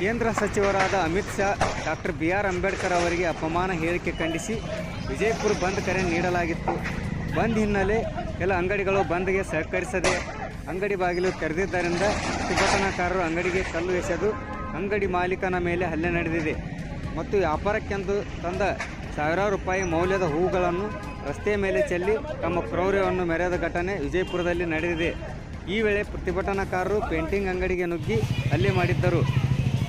ಕೇಂದ್ರ ಸಚಿವರಾದ Amit Shah, doctor B R Ambedkar ಅವರಿಗೆ ಅಪಮಾನ ಹೇಳಿಕೆ ಖಂಡಿಸಿ ವಿಜಯಪುರ ಬಂದ್ ಕರೆ ನೀಡಲಾಗಿತ್ತು. ಬಂದ್ ಹಿನ್ನೆಲೆ ಕೆಲ ಅಂಗಡಿಗಳು ಬಂದ್ಗೆ ಸಹಕರಿಸದೆ ಅಂಗಡಿ ಬಾಗಿಲು ತೆರೆದಿದ್ದರಿಂದ ಪ್ರತಿಭಟನಾಕಾರರು ಅಂಗಡಿಗೆ ಕಲ್ಲು ಎಸೆದು ಅಂಗಡಿ ಮಾಲೀಕನ ಮೇಲೆ ಹಲ್ಲೆ ನಡೆದಿದೆ. ಮತ್ತು ವ್ಯಾಪಾರಕ್ಕೆಂದು ತಂದ ಸಾವಿರಾರು ರೂಪಾಯಿ ಮೌಲ್ಯದ ಹೂಗಳನ್ನು ರಸ್ತೆಯ ಮೇಲೆ ಚೆಲ್ಲಿ ತಮ್ಮ ಕ್ರೌರ್ಯವನ್ನು ಮೆರೆದ ಘಟನೆ ವಿಜಯಪುರದಲ್ಲಿ ನಡೆದಿದೆ. ಈ ವೇಳೆ ಪ್ರತಿಭಟನಾಕಾರರು ಪೇಂಟಿಂಗ್ ಅಂಗಡಿಗೆ ನುಗ್ಗಿ ಹಲ್ಲೆ ಮಾಡಿದ್ದರು.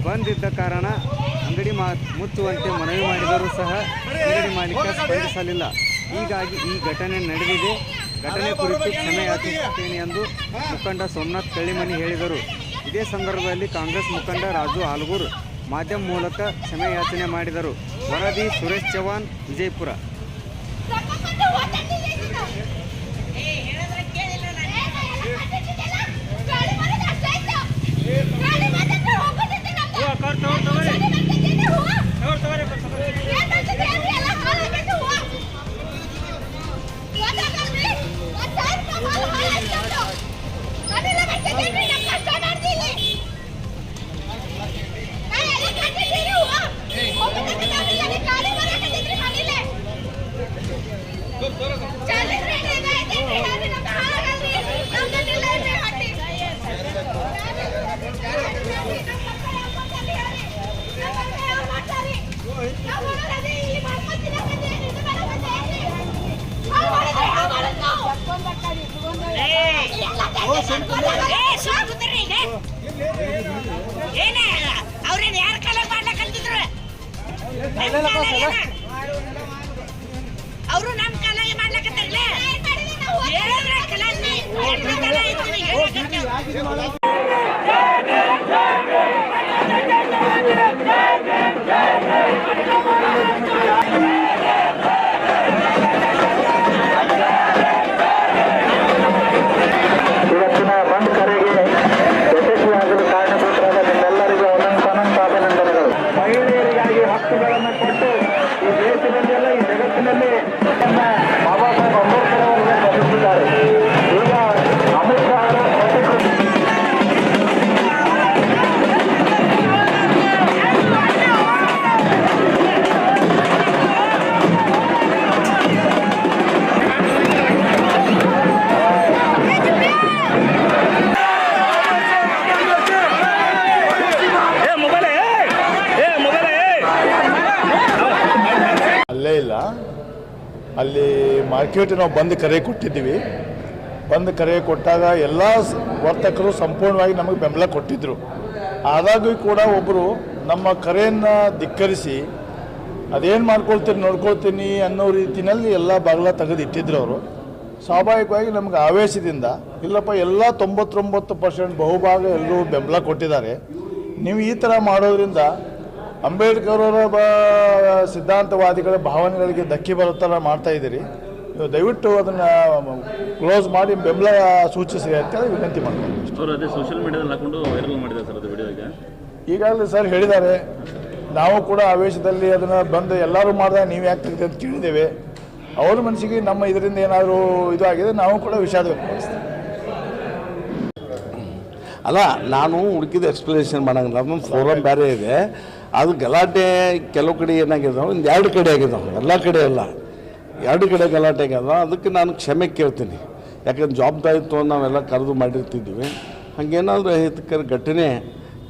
ಬಂದಿದ್ದ ಕಾರಣ ಅಂಗಡಿ ಮಾ, ಮುಚ್ಚುವಂತೆ ಮನವಿ ಮಾಡಿದರೂ ಸಹ ಅಂಗಡಿ ಮಾಲೀಕ ಸ್ಪಂದಿಸಲಿಲ್ಲ. ಹೀಗಾಗಿ ಈ ಘಟನೆ ನಡೆದಿದೆ. ಘಟನೆ ಕುರಿತು ಕ್ಷಮೆ ಯಾಚಿಸುತ್ತೇನೆ ಎಂದು ಮುಖಂಡ ಸೋಮನಾಥ್ ಕಳ್ಳಿಮನಿ ಹೇಳಿದರು. ಇದೇ ಸಂದರ್ಭದಲ್ಲಿ ಕಾಂಗ್ರೆಸ್ ಮುಖಂಡ ರಾಜು ಆಲ್ಗೂರ್ ಮಾಧ್ಯಮ ಮೂಲಕ ಕ್ಷಮೆಯಾಚನೆ ಮಾಡಿದರು. ವರದಿ ಸುರೇಶ್ ಚೌಹಾಣ್ ವಿಜಯಪುರ. ಅವ್ರೇನ್ ಯಾರ ಕಾಲ ಮಾಡ್ಲಕ್ ಕಲ್ತಿದ್ರು? ಅವರು ನಮ್ ಕಾಲಾಗೆ ಮಾಡ್ಲಕತ್ತಾರಲ್ಲ ಅಲ್ಲಿ ಮಾರ್ಕೆಟ್ ನಾವು ಬಂದು ಕರೆ ಕೊಟ್ಟಿದ್ದೀವಿ. ಬಂದು ಕರೆ ಕೊಟ್ಟಾಗ ಎಲ್ಲ ವರ್ತಕರು ಸಂಪೂರ್ಣವಾಗಿ ನಮಗೆ ಬೆಂಬಲ ಕೊಟ್ಟಿದ್ದರು ಆದಾಗೂ ಕೂಡ ಒಬ್ಬರು ನಮ್ಮ ಕರೆಯನ್ನು ಧಿಕ್ಕರಿಸಿ, ಅದೇನು ಮಾಡ್ಕೊಳ್ತೀನಿ ನೋಡ್ಕೊಳ್ತೀನಿ ಅನ್ನೋ ರೀತಿಯಲ್ಲಿ ಎಲ್ಲ ಬಾಗಿಲ ತೆಗೆದು ಇಟ್ಟಿದ್ರು ಅವರು. ಸ್ವಾಭಾವಿಕವಾಗಿ ನಮ್ಗೆ ಆವೇಶದಿಂದ, ಇಲ್ಲಪ್ಪ, ಎಲ್ಲ ತೊಂಬತ್ತೊಂಬತ್ತು ಪರ್ಸೆಂಟ್ ಬಹುಭಾಗ ಎಲ್ಲರೂ ಬೆಂಬಲ ಕೊಟ್ಟಿದ್ದಾರೆ. ನೀವು ಈ ಥರ ಮಾಡೋದ್ರಿಂದ ಅಂಬೇಡ್ಕರ್ ಅವರ ಬ ಸಿದ್ಧಾಂತವಾದಿಗಳ ಭಾವನೆಗಳಿಗೆ ಧಕ್ಕೆ ಬರೋ ಥರ ಮಾಡ್ತಾ ಇದ್ದೀರಿ. ನೀವು ದಯವಿಟ್ಟು ಅದನ್ನು ಕ್ಲೋಸ್ ಮಾಡಿ ಬೆಂಬಲ ಸೂಚಿಸಿ ಅಂತೇಳಿ ವಿನಂತಿ ಮಾಡ್ತೀನಿ. ಅವರು ಅದೇ ಸೋಷಿಯಲ್ ಮೀಡಿಯಾದಲ್ಲಿ ಹಾಕೊಂಡು ವೈರಲ್ ಮಾಡಿದ್ದಾರೆ ಸರ್ ಅದು ವಿಡಿಯೋ ಈಗ. ಈಗಾಗಲೇ ಸರ್ ಹೇಳಿದ್ದಾರೆ ನಾವು ಕೂಡ ಆವೇಶದಲ್ಲಿ ಅದನ್ನು ಬಂದು ಎಲ್ಲರೂ ಮಾಡಿದಾಗ ನೀವು ಯಾಕೆ ತೆಗೆದು ಅಂತ ಕೇಳಿದ್ದೇವೆ. ಅವ್ರ ಮನಸ್ಸಿಗೆ ನಮ್ಮ ಇದರಿಂದ ಏನಾದರೂ ಇದು ಆಗಿದೆ ನಾವು ಕೂಡ ವಿಷಾದ ವ್ಯಕ್ತಪಡಿಸ್ತೀವಿ. ಅಲ್ಲ ನಾನು ಹುಡುಕಿದ ಎಕ್ಸ್ಪ್ಲನೇಷನ್ ಮಾಡಂಗಿಲ್ಲ ನಮ್ಮ ಫೋರಮ್ ಬೇರೆ ಇದೆ. ಅದು ಗಲಾಟೆ ಕೆಲವು ಕಡೆ ಏನಾಗಿದಾವೆ? ಒಂದು ಎರಡು ಕಡೆ ಆಗಿದಾವೆ. ಎಲ್ಲ ಕಡೆ ಅಲ್ಲ. ಎರಡು ಕಡೆ ಗಲಾಟೆ ಆಗ್ಯದ ಅದಕ್ಕೆ ನಾನು ಕ್ಷಮೆ ಕೇಳ್ತೀನಿ. ಯಾಕಂದ್ರೆ ಜವಾಬ್ದಾರಿ ನಾವೆಲ್ಲ ಕರೆದು ಮಾಡಿರ್ತಿದ್ವಿ ಹಾಗೇನಾದರೂ ಅಹಿತಕರ ಘಟನೆ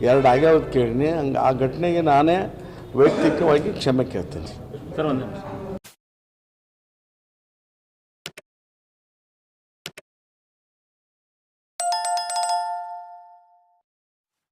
ಎರಡು ಆಗ್ಯಾವ ಕೇಳಿನಿ. ಹಂಗೆ ಆ ಘಟನೆಗೆ ನಾನೇ ವೈಯಕ್ತಿಕವಾಗಿ ಕ್ಷಮೆ ಕೇಳ್ತೀನಿ.